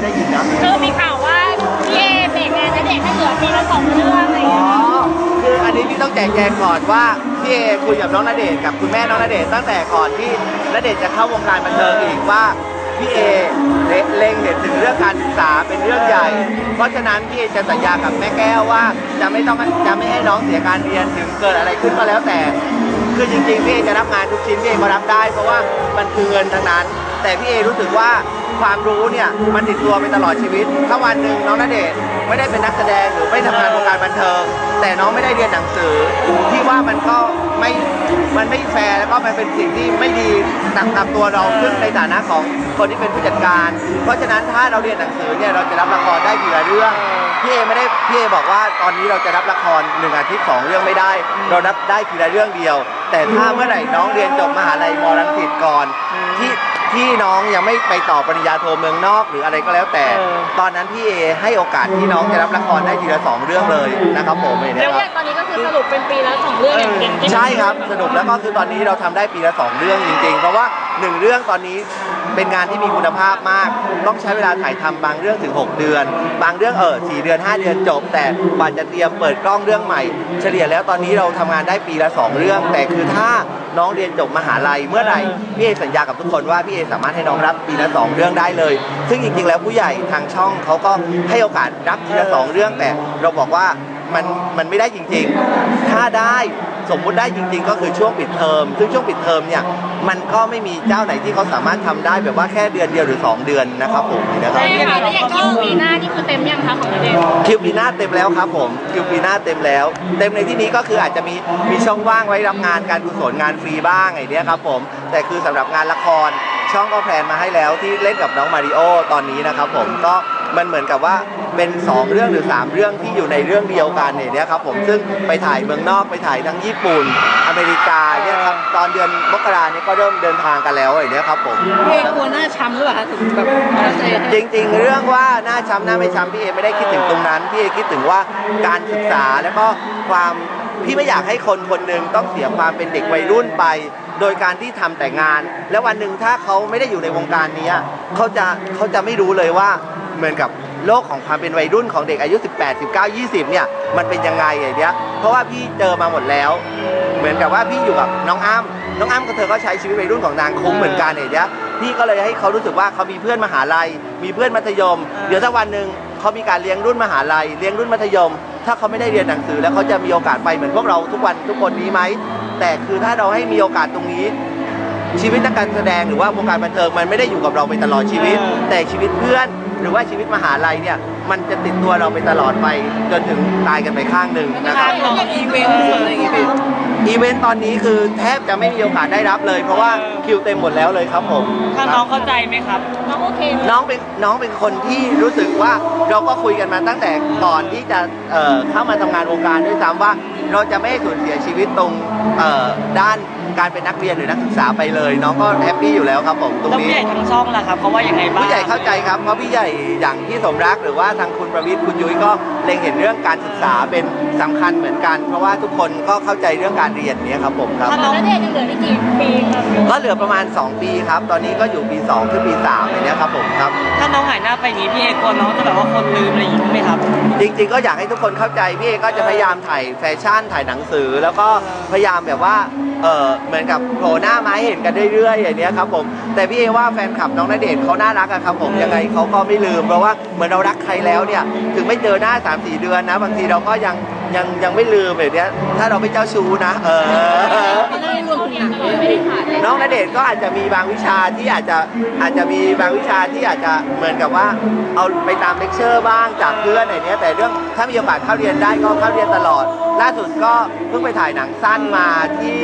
ไม่ได้ยินนะคือมีข่าวว่าพี่เอเบรกงานณเดชน์ให้เหลือปีละสองเรื่องอะไรอย่างอ๋อเงี้ยคืออันนี้พี่ต้องแจกแจงก่อนว่าพี่เอคุยกับน้องณเดชน์กับคุณแม่น้องณเดชน์ตั้งแต่ก่อนที่ณเดชน์จะเข้าวงการบันเทิงอีกว่าพี่เอเล็งเห็นถึงเรื่องการศึกษาเป็นเรื่องใหญ่ เพราะฉะนั้นพี่เอจะสัญญากับแม่แก้วว่าจะไม่ต้องจะไม่ให้น้องเสียการเรียนถึงเกิดอะไรขึ้นก็แล้วแต่ คือจริงๆพี่เอจะรับงานทุกชิ้นพี่เอก็รับได้ เพราะว่ามันคือเงินทั้งนั้น แต่พี่เอรู้สึกว่า ความรู้เนี่ยมันติดตัวไปตลอดชีวิต ถ้าวันหนึ่งน้องณเดชน์ไม่ได้เป็นนักแสดงหรือไม่ทำงานวงการบันเทิง แต่น้องไม่ได้เรียนหนังสือที่ว่ามันก็ไม่มันไม่แฟร์แล้วก็มันเป็นสิ่งที่ไม่ดีตามตามตัวเราซึ่งในฐานะของคนที่เป็นผู้จัดการ เพราะฉะนั้นถ้าเราเรียนหนังสือเนี่ยเราจะรับละครได้ทีละเรื่องพี่เอไม่ได้พี่เอบอกว่าตอนนี้เราจะรับละครหนึ่งอาทิตย์สองเรื่องไม่ได้ เรารับได้ทีละเรื่องเดียว แต่ถ้าเมื่อไหร่น้องเรียนจบมหาลัยมรังสิตก่อนที่ ที่น้องยังไม่ไปต่อปริญญาโทเมืองนอกหรืออะไรก็แล้วแต่ เออ ตอนนั้นพี่เอให้โอกาสที่น้องจะรับละครได้ทีละสองเรื่องเลยนะครับผมเองแล้วนะคอรับย่างตอนนี้ก็คือสรุปเป็นปีละสองเรื่องอย่างเก่งๆ ใช่ครับสนุกแล้วก็คือตอนนี้เราทำได้ปีละสองเรื่องจริง ๆ เพราะว่า หนึ่งเรื่องตอนนี้เป็นงานที่มีคุณภาพมาก ต้องใช้เวลาถ่ายทำบางเรื่องถึง 6 เดือน บางเรื่องเออสี่เดือน 5 เดือนจบ แต่กว่าจะเตรียมเปิดกล้องเรื่องใหม่ เฉลี่ยแล้วตอนนี้เราทำงานได้ปีละ 2 เรื่อง แต่คือถ้าน้องเรียนจบมหาลัยเมื่อไหร่พี่เอสัญญากับทุกคนว่าพี่เอสามารถให้น้องรับปีละสองเรื่องได้เลย ซึ่งจริงๆแล้วผู้ใหญ่ทางช่องเขาก็ให้โอกาสรับทีละสองเรื่องแต่เราบอกว่า มันมันไม่ได้จริง ๆ ถ้าได้สมมุติได้จริง ๆ ก็คือช่วงปิดเทอม ซึ่งช่วงปิดเทอมเนี่ยมันก็ไม่มีเจ้าไหนที่เขาสามารถทำได้แบบว่าแค่เดือนเดียวหรือ 2 เดือนนะครับผมนะครับใช่ค่ะแล้วอย่างคิวปีหน้านี่คือเต็มยังคะของณเดชน์คิวปีหน้าเต็มแล้วครับผมคิวปีหน้าเต็มแล้ว เต็มในที่นี้ก็คืออาจจะมีมีช่องว่างไว้รับงานการกุศลงานฟรีบ้างไอ้เนี้ยครับผมแต่คือสำหรับงานละคร ช่องก็แพลนมาให้แล้วที่เล่นกับน้องมาริโอตอนนี้นะครับผมก็มันเหมือนกับว่าเป็น 2 เรื่องหรือ 3 เรื่องที่อยู่ในเรื่องเดียวกันเนี่ยเนี่ยครับผมซึ่งไปถ่ายเมืองนอกไปถ่ายทั้งญี่ปุ่น อเมริกาเนี่ยครับตอนเดือนมกราเนี่ยก็เริ่มเดินทางกันแล้วไอ้เนี้ยครับผมพี่เอกลัวหน้าช้ำหรือเปล่าคะถึงแบบตั้งใจให้จริงๆเรื่องว่าหน้าช้ำหน้าไม่ช้ำพี่เอไม่ได้คิดถึงตรงนั้นพี่เอคิดถึงว่าการศึกษาแล้วก็ความพี่ไม่อยากให้คนคนหนึ่งต้องเสียความเป็นเด็กวัยรุ่นไป โดยการที่ทำแต่งาน แล้ววันหนึ่งถ้าเขาไม่ได้อยู่ในวงการนี้เขาจะเขาจะไม่รู้เลยว่าเหมือนกับโลกของความเป็นวัยรุ่นของเด็กอายุ 18 19 20 เนี่ยมันเป็นยังไงอย่างเนี้ยเพราะว่าพี่เจอมาหมดแล้ว เหมือนกับว่าพี่อยู่กับน้องอ้ำน้องอ้ำก็เธอก็ใช้ชีวิตวัยรุ่นของนางคุ้มเหมือนกันเนี่ยเนี้ยพี่ก็เลยให้เขารู้สึกว่าเขามีเพื่อนมหาลัย มีเพื่อนมัธยม เดี๋ยวถ้าวันหนึ่งเขามีการเลี้ยงรุ่นมหาลัย เลี้ยงรุ่นมัธยม ถ้าเขาไม่ได้เรียนหนังสือแล้วเขาจะมีโอกาสไปเหมือนพวกเราทุกวันทุกคนนี้ไหม แต่คือถ้าเราให้มีโอกาสตรงนี้ ชีวิตนักการแสดงหรือว่าวงการบันเทิงมันไม่ได้อยู่กับเราไปตลอดชีวิตเออแต่ชีวิตเพื่อน หรือว่าชีวิตมหาลัยเนี่ยมันจะติดตัวเราไปตลอดไปจนถึงตายกันไปข้างหนึ่งนะครับทางของอีเวนต์ส่วนอะไรอย่างงี้พี่อีเวนต์ตอนนี้คือแทบจะไม่มีโอกาสได้รับเลย เพราะว่าคิวเต็มหมดแล้วเลยครับผมถ้าน้องเข้าใจไหมครับ น้องโอเคไหมน้องเป็นน้องเป็นคนที่รู้สึกว่าเราก็คุยกันมาตั้งแต่ก่อนที่จะเอ่อเข้ามาทำงานวงการด้วยซ้ำว่า เราจะไม่ให้สูญเสียชีวิตตรงด้าน การเป็นนักเรียนหรือนักศึกษาไปเลย น้องก็แฮปปี้อยู่แล้วครับผมตรงแล้วนี้ผู้ใหญ่ทางช่องล่ะครับเขาว่ายังไงบ้างผู้ใหญ่เข้าใจครับ เพราะพี่ใหญ่อย่างที่สมรักหรือว่าทางคุณประวิทย์คุณยุ้ยก็เล็งเห็นเรื่องการศึกษาเป็นสำคัญเหมือนกัน เพราะว่าทุกคนก็เข้าใจเรื่องการเรียนเนี้ยครับผมครับ ถ้าณน้องเดชน์ยังเหลืออีกกี่ปีครับก็เหลือประมาณ 2 ปีครับ ตอนนี้ก็อยู่ปี2ขึ้นปี3อย่างเนี้ยครับผมครับ ถ้าน้องหายหน้าไปอย่างนี้พี่เอกกลัวน้องจะแบบว่าคนลืมอะไรอย่างนี้ไหมครับ จริงๆก็อยากให้ทุกคนเข้าใจพี่เอก็จะพยายามถ่ายแฟชั่นถ่ายหนังสือ แล้วก็พยายามแบบว่า เออเหมือนกับโผล่หน้ามาให้เห็นกันเรื่อยๆอย่างเนี้ยครับผมแต่พี่เอว่าแฟนคลับน้องณเดชน์เขาน่ารักอะครับผมยังไงเขาก็ไม่ลืมเพราะว่าเหมือนเรารักใครแล้วเนี่ยถึงไม่เจอหน้า3 4เดือนนะ บางทีเราก็ยัง ยังยังไม่ลืมแบบเนี้ย ถ้าเราไม่เจ้าชู้นะ เออน้องณเดชน์ก็อาจจะมีบางวิชาที่อาจจะอาจจะมีบางวิชาที่อาจจะเหมือนกับว่า เอาไปตามเลคเชอร์บ้างจากเพื่อนอะไรเนี้ยแต่เรื่องถ้ามีโอกาสเข้าเรียนได้ก็เข้าเรียนตลอด ล่าสุดก็เพิ่งไปถ่ายหนังสั้นมาที่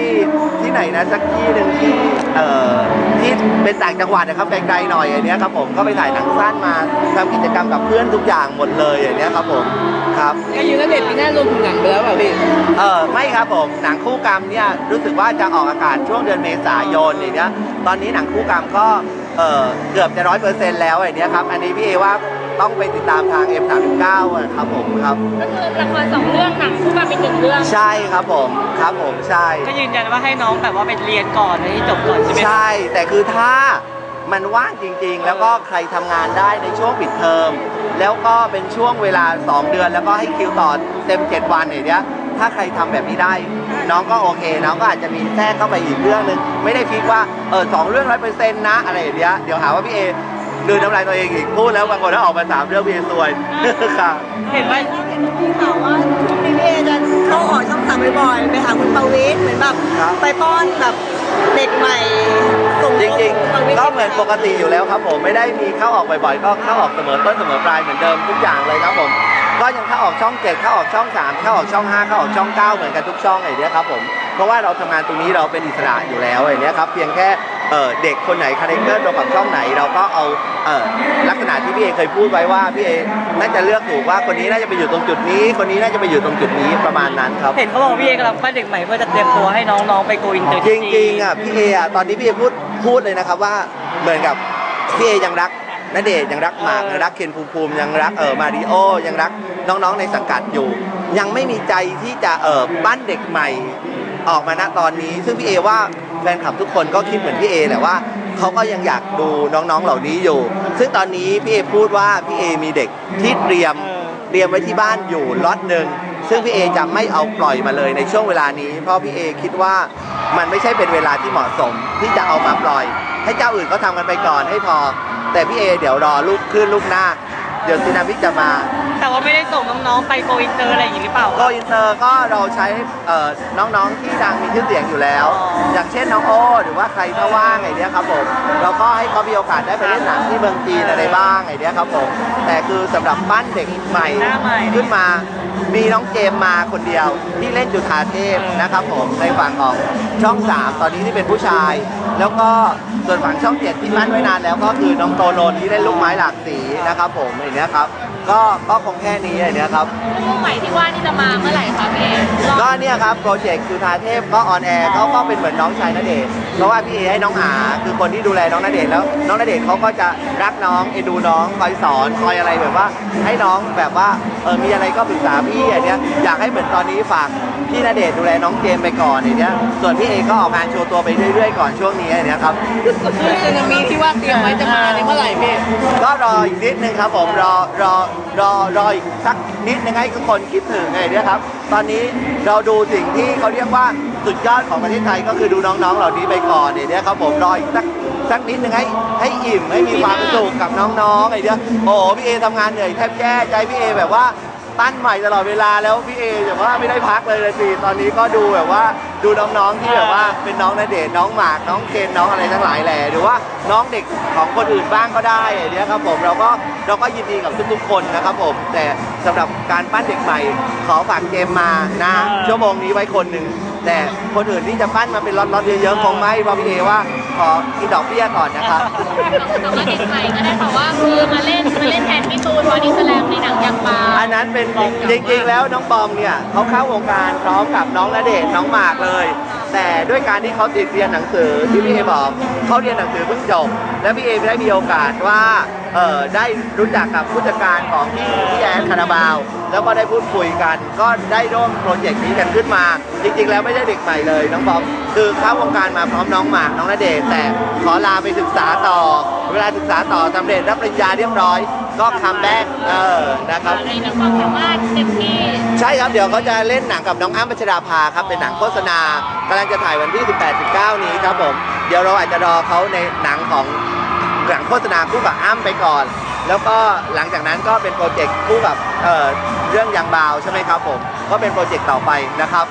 ที่ไหนนะสักที่หนึ่งที่เอ่อที่เป็นต่างจังหวัดนะครับไกลๆหน่อยอย่างเนี้ยครับผมก็ไปถ่ายหนังสั้นมาทำกิจกรรมกับเพื่อนทุกอย่างหมดเลยอย่างเนี้ยครับผม ครับอายุนักเด็กปีหน้ารวมถึงหนังไปแล้วเปล่าพี่เออไม่ครับผม หนังคู่กรรมเนี่ยรู้สึกว่าจะออกอากาศช่วงเดือนเมษายนอย่างเนี้ยตอนนี้หนังคู่กรรมก็เออเกือบจะร้อยเปอร์เซ็นต์แล้วอย่างเนี้ยครับอันนี้พี่เอว่าต้องไปติดตามทาง F39 อะครับผมครับ ก็คือละครสองเรื่องหนังคู่กันเป็นหนึ่งเรื่อง ใช่ครับผมครับผมใช่ ก็ยืนยันว่าให้น้องแบบว่าไปเรียนก่อนให้จบก่อนใช่ไหมครับใช่แต่คือถ้า มันว่างจริง ๆ แล้วก็ใครทำงานได้ในช่วงปิดเทอม แล้วก็เป็นช่วงเวลา 2 เดือน แล้วก็ให้คิวต่อเต็ม 7 วันอย่างเนี้ยถ้าใครทำแบบนี้ได้ น้องก็โอเค น้องก็อาจจะมีแทรกเข้าไปอีกเรื่องหนึ่งไม่ได้ฟิกว่าเออสองเรื่องร้อยเปอร์เซ็นต์นะอะไรอย่างเงี้ยเดี๋ยวหาว่าพี่เอดืนน้ำลายตัวเองอีกพูดแล้วบางคนถ้าออกมาสามเรื่องพี่เอซวยค่ะเห็นว่าเห็นมีข่าวว่าช่วงนี้พี่เอจะเข้าออกช่องสามบ่อยๆไปหาคุณปาวิทย์เหมือนแบบครับไปป้อนแบบเด็กใหม่ ก็เหมือนปกติอยู่แล้วครับผมไม่ได้มีเข้าออกบ่อยๆก็เข้าออกเสมอต้นเสมอปลายเหมือนเดิมทุกอย่างเลยครับผม ก็ยังเข้าออกช่องเจ็ดเข้าออกช่องสามเข้าออกช่องห้าเข้าออกช่องเก้าเหมือนกันทุกช่องไอ้เนี้ยครับผมเพราะว่าเราทำงานตรงนี้เราเป็นอิสระอยู่แล้วไอ้เนี้ยครับเพียงแค่ เอ่อเด็กคนไหนคาแรคเตอร์ตรงกับช่องไหน เราก็เอาเอ่อลักษณะที่พี่เอเคยพูดไว้ว่าพี่เอน่าจะเลือกถูกว่าคนนี้น่าจะไปอยู่ตรงจุดนี้ คนนี้น่าจะไปอยู่ตรงจุดนี้ประมาณนั้นครับเห็นเขาบอกว่าพี่เอกำลังปั้นเด็กใหม่เพื่อจะเตรียมตัวให้น้องๆไปโกอินเตอร์จริงๆอะพี่เออะตอนนี้พี่เอพูดพูดเลยนะครับว่าเหมือนกับพี่เอยังรักณเดชน์ยังรักหมากยังรักเคนภูมิภูมิยังรักเออมาริโอยังรักน้องๆในสังกัดอยู่ ยังไม่มีใจที่จะเออปั้นเด็กใหม่ ออกมาณตอนนี้ ซึ่งพี่เอว่าแฟนคลับทุกคนก็คิดเหมือนพี่เอแหละว่าเขาก็ยังอยากดูน้องๆเหล่านี้อยู่ ซึ่งตอนนี้พี่เอพูดว่าพี่เอมีเด็กที่เตรียมเตรียมไว้ที่บ้านอยู่ล็อตหนึ่งซึ่งพี่เอจะไม่เอาปล่อยมาเลยในช่วงเวลานี้ เพราะพี่เอคิดว่ามันไม่ใช่เป็นเวลาที่เหมาะสมที่จะเอามาปล่อย ให้เจ้าอื่นเขาทำกันไปก่อนให้พอ แต่พี่เอเดี๋ยวรอลูกขึ้นลูกหน้า เดี๋ยวซีนามิจะมา แต่ว่าไม่ได้ส่งน้องๆไปโกอินเตอร์อะไรอย่างนี้หรือเปล่า โกอินเตอร์ก็เราใช้เอ่อน้องๆที่ดังมีชื่อเสียงอยู่แล้ว อ๋อออย่างเช่นน้องโอ้หรือว่าใครถ้าว่างไอเนี้ยครับผมเราก็ให้เขามีโอกาสได้ไปเล่นหนังที่เมืองจีนอะไรบ้างไอเนี้ยครับผมแต่คือสำหรับปั้นเด็กใหม่หน้าใหม่ ขึ้นมา มีน้องเจมมาคนเดียวที่เล่นจุฑาเทพนะครับผมในฝั่งของช่อง 3 ตอนนี้ที่เป็นผู้ชาย แล้วก็ส่วนฝั่งช่องเจ็ดที่มั่นไว้นานแล้วก็คือน้องโตโนนที่เล่นลูกไม้หลากสีนะครับผมอย่างนี้ครับ ก็ก็คงแค่นี้อย่างเนี้ยครับเรื่องใหม่ที่ว่านี่จะมาเมื่อไหร่คะพี่เอรอก็เนี่ยครับโปรเจกต์จุฑาเทพก็ออนแอร์เขาก็เป็นเหมือนน้องชายณเดชน์เพราะว่าพี่เอให้น้องอาคือคนที่ดูแลน้องณเดชน์แล้ว น้องณเดชน์เขาก็จะรักน้องเอ็นดูน้องคอยสอนคอยอะไรแบบว่า ให้น้องแบบว่าเออมีอะไรก็ปรึกษาพี่อย่างเนี้ยอยากให้เหมือนตอนนี้ฝาก พี่ณเดชน์ดูแลน้องเจมส์ไปก่อนอย่างเนี้ยส่วนพี่เอก็ออกงานโชว์ตัวไปเรื่อยๆก่อนช่วงนี้อย่างเนี้ยครับซึนามิที่ว่าเตรียมไว้จะมาในเมื่อไหร่พี่ ก็รออีกนิดนึงครับผมรอรอรอรออีกสักนิดนึงให้ทุกคนคิดถึงไงเนี่ยครับ ตอนนี้เราดูสิ่งที่เขาเรียกว่าสุดยอดของประเทศไทยก็คือดูน้องๆเหล่านี้ไปก่อนเนี่ยครับผมรออีกสักสักนิดนึงให้ให้อิ่มให้มีความสุขกับน้องๆไอ้เนี่ยโอ้โหพี่เอทำงานเหนื่อยแทบแย่ใจพี่เอแบบว่า ตั้นใหม่ตลอดเวลาแล้วพี่เอแบบว่าไม่ได้พักเลยเลยสิตอนนี้ก็ดูแบบว่าดูน้องๆที่แบบว่าเป็นน้องณเดชน์น้องหมากน้องเคนน้องอะไรทั้งหลายแหละหรือว่าน้องเด็กของคนอื่นบ้างก็ได้ไอ้เนี่ยครับผมเราก็เราก็ยินดีกับทุกๆคนนะครับผม แต่สำหรับการปั้นเด็กใหม่ขอฝากเจมมานะชั่วโมงนี้ไว้คนหนึ่งแต่คนอื่นที่จะปั้นมาเป็นล็อตๆเยอะๆคงไม่เพราะพี่เอว่าขอกินดอกเบี้ยก่อนนะครับ แต่ว่าเด็กใหม่ก็ได้ค่ะว่าคือมาเล่นมาเล่นแทนพี่ตูนบอดี้สแลมในหนังยังมาอั นั้นเป็นจริงๆ แล้วน้องบอมเนี่ยเขาเข้าวงการพร้อมกับน้องณเดชน์น้องหมากเลย แต่ด้วยการที่เขาติดเรียนหนังสือที่พี่เอบอกเขาเรียนหนังสือเพิ่งจบ และพี่เอได้มีโอกาสว่าเออได้รู้จักกับผู้จัดการของพี่พี่แอนคาราบาว แล้วก็ได้พูดคุยกัน ก็ได้ร่วมโปรเจกต์นี้กันขึ้นมา จริงๆ แล้วไม่ใช่เด็กใหม่เลยน้องบอมคือเข้าวงการมาพร้อมน้องหมากน้องณเดชน์แต่ขอลาไปศึกษาต่อ เวลาศึกษาต่อสำเร็จรับปริญญาเรียบร้อย ก็คัมแบ็กเออนะครับในนักความสามารถเต็มที่ใช่ครับเดี๋ยวเขาจะเล่นหนังกับน้องอ้ำพัชราภาครับเป็นหนังโฆษณากำลังจะถ่ายวันที่ 18 19 นี้ครับผมเดี๋ยวเราอาจจะรอเขาในหนังของหนังโฆษณาคู่กับอ้ำไปก่อน แล้วก็หลังจากนั้นก็เป็นโปรเจกต์คู่กับเอ่อเรื่องยางบาวใช่ไหมครับผมก็เป็นโปรเจกต์ต่อไปนะครับ